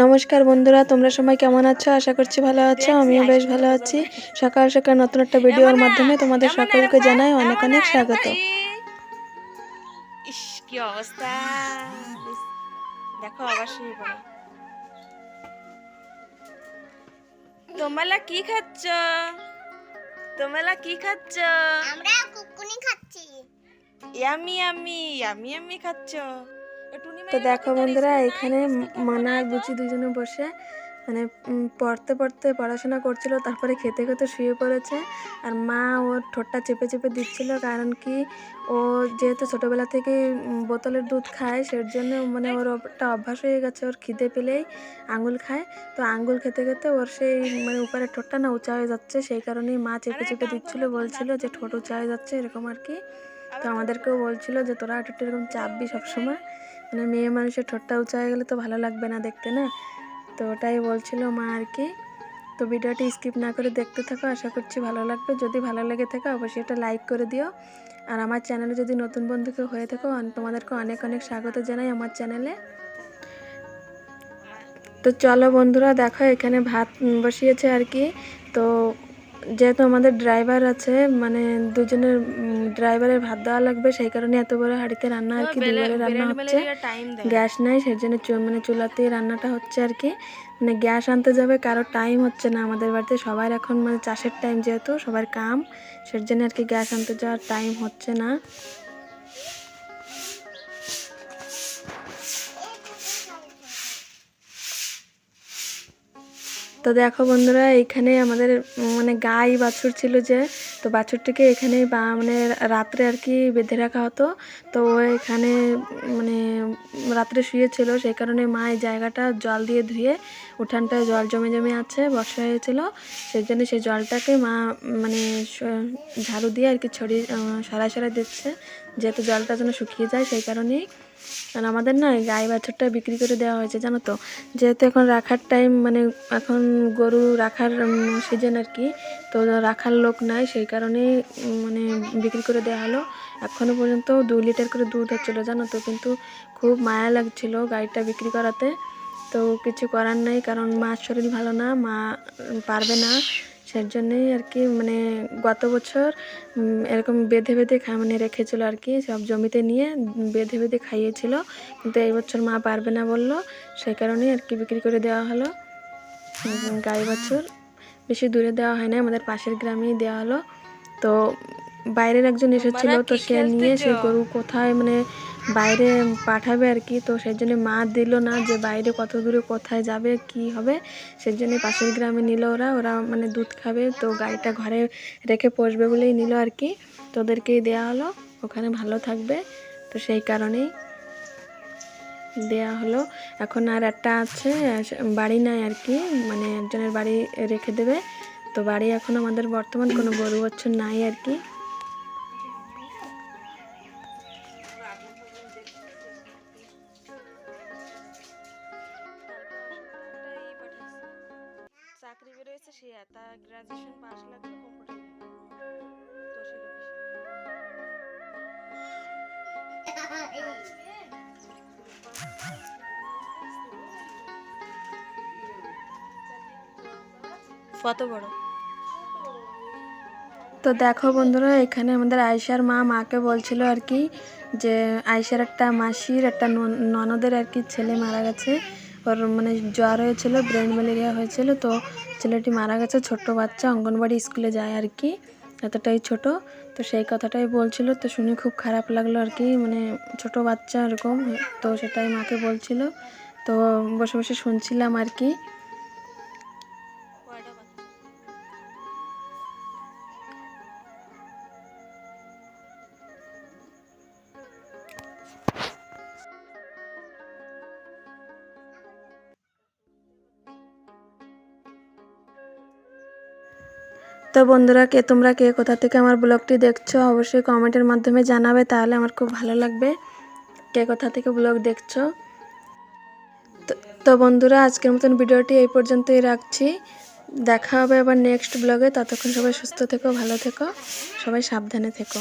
নমস্কার বন্ধুরা তোমরা সবাই কেমন আছো? আশা করছি ভালো আছো আমিও বেশ ভালো আছি। সকাল সকাল নতুন একটা ভিডিওর মাধ্যমে তোমাদের সকলকে জানাই অনেক অনেক স্বাগত। কি অবস্থা? দেখো তোমরা কি খাচ্ছ? তোমালা কি খাচ্ছ? আমরা ইয়ামি ইয়ামি ইয়ামি ইয়ামি খাচ্ছ। তো দেখো বন্ধুরা এখানে মানা আর বুচি দুজনে বসে মানে পড়তে পড়তে পড়াশোনা করছিল তারপরে খেতে খেতে শুয়ে পড়েছে। আর মা ওর ঠোঁটটা চেপে চেপে দিচ্ছিল কারণ কি ও যেহেতু ছোটোবেলা থেকে বোতলের দুধ খায় সের জন্য মানে ওর একটা অভ্যাস হয়ে গেছে ওর খিদে পেলেই আঙুল খায়। তো আঙুল খেতে খেতে ওর সেই মানে উপরে ঠোঁটটা না উঁচা হয়ে যাচ্ছে সেই কারণেই মা চেপে চেপে দিচ্ছিল বলছিল যে ঠোঁট উঁচা হয়ে যাচ্ছে এরকম আর কি। তো আমাদেরকেও বলছিল যে তোরা একটু এরকম চাপবি সবসময়। মানে মেয়ে মানুষের ঠোঁটটা উঁচা হয়ে গেলে তো ভালো লাগবে না দেখতে না? তো ওটাই বলছিল মা আর কি। তো ভিডিওটি স্কিপ না করে দেখতে থাকো আশা করছি ভালো লাগবে। যদি ভালো লেগে থাকে অবশ্যই এটা লাইক করে দিও। আর আমার চ্যানেলে যদি নতুন বন্ধু কেউ হয়ে থাকো তোমাদেরকে অনেক অনেক স্বাগত জানাই আমার চ্যানেলে। তো চলো বন্ধুরা দেখো এখানে ভাত বসিয়েছে আর কি। তো যেহেতু আমাদের ড্রাইভার আছে মানে দুজনের ড্রাইভারের ভাত দেওয়া লাগবে সেই কারণে এত বড় হাঁড়িতে রান্না আর কি দুবারে রান্না হচ্ছে। গ্যাস নাই সেই জন্য মানে চুলাতেই রান্নাটা হচ্ছে আর কি। মানে গ্যাস আনতে যাবে কারও টাইম হচ্ছে না আমাদের বাড়িতে। সবার এখন মানে চাষের টাইম যেহেতু সবার কাম সেই জন্য আর কি গ্যাস আনতে যাওয়ার টাইম হচ্ছে না। তো দেখো বন্ধুরা এইখানে আমাদের মানে গাই বাছুর ছিল যে, তো বাছুরটিকে এখানে বা মানে রাত্রে আর কি বেঁধে রাখা হতো। তো ও এখানে মানে রাত্রে শুয়েছিল, সেই কারণে মা এই জায়গাটা জল দিয়ে ধুয়ে উঠানটায় জল জমে জমে আছে, বর্ষা হয়েছিল। সেই জন্য সেই জলটাকে মা মানে ঝাড়ু দিয়ে আর কি ছড়িয়ে সরাই সরাই দিচ্ছে যেহেতু জলটা যেন শুকিয়ে যায়, সেই কারণেই আর আমাদের না গাই বাছুরটা বিক্রি করে দেওয়া হয়েছে, জানো তো? যেহেতু এখন রাখার টাইম মানে এখন গরু রাখার সিজন আর কি, তো রাখার লোক নাই, সেই কারণেই মানে বিক্রি করে দেওয়া হলো। এখনও পর্যন্ত দু লিটার করে দুধ হচ্ছিল, জানো তো? কিন্তু খুব মায়া লাগছিল গাড়িটা বিক্রি করাতে। তো কিছু করার নাই, কারণ মার শরীর ভালো না, মা পারবে না। সেই জন্যই আর কি মানে গত বছর এরকম বেঁধে বেঁধে খা মানে রেখেছিল আর কি, সব জমিতে নিয়ে বেঁধে বেঁধে খাইয়েছিল। কিন্তু এই বছর মা পারবে না বলল, সেই কারণে আর কি বিক্রি করে দেওয়া হলো। গাই বছর বেশি দূরে দেওয়া হয় না আমাদের পাশের গ্রামেই দেওয়া হলো। তো বাইরের একজন এসেছিল তো সে নিয়ে? সেই গরু কোথায় মানে বাইরে পাঠাবে আর কি তো সেই জন্য মা দিল না যে বাইরে কত দূরে কোথায় যাবে কি হবে। সেই জন্য পাশের গ্রামে নিল ওরা ওরা মানে দুধ খাবে তো গাড়িটা ঘরে রেখে পোষবে বলেই নিল আর কি। তো ওদেরকেই দেওয়া হলো ওখানে ভালো থাকবে তো সেই কারণেই দেয়া হলো। এখন আর একটা আছে বাড়ি নাই আর কি মানে একজনের বাড়ি রেখে দেবে। তো বাড়ি এখন আমাদের বর্তমান কোনো গরু বছর নাই আর কি। সে তার গ্রাজুয়েশন পাস কম্পিউটার কত বড়। তো দেখো বন্ধুরা এখানে আমাদের আয়সার মা মাকে বলছিল আর কি যে আয়সার একটা মাসির একটা নন- ননদের আর কি ছেলে মারা গেছে। ওর মানে জ্বর হয়েছিল ব্রেন ম্যালেরিয়া হয়েছিল তো ছেলেটি মারা গেছে, ছোট্ট বাচ্চা, অঙ্গনবাড়ি স্কুলে যায় আর কি। এতটাই ছোট। তো সেই কথাটাই বলছিল। তো শুনে খুব খারাপ লাগল আর কি। মানে ছোট বাচ্চা এরকম। তো সেটাই মাকে বলছিল। তো বসে বসে শুনছিলাম আর কি। তো বন্ধুরা কে, তোমরা কে, কোথা থেকে আমার ব্লগটি দেখছ, অবশ্যই কমেন্টের মাধ্যমে জানাবে, তাহলে আমার খুব ভালো লাগবে। কে, কোথা থেকে ব্লগ দেখছ? তো- বন্ধুরা, আজকের মতন ভিডিওটি এই পর্যন্তই রাখছি। দেখা হবে আবার নেক্সট ব্লগে। ততক্ষণ সবাই সুস্থ থেকো, ভালো থেকো, সবাই সাবধানে থেকো।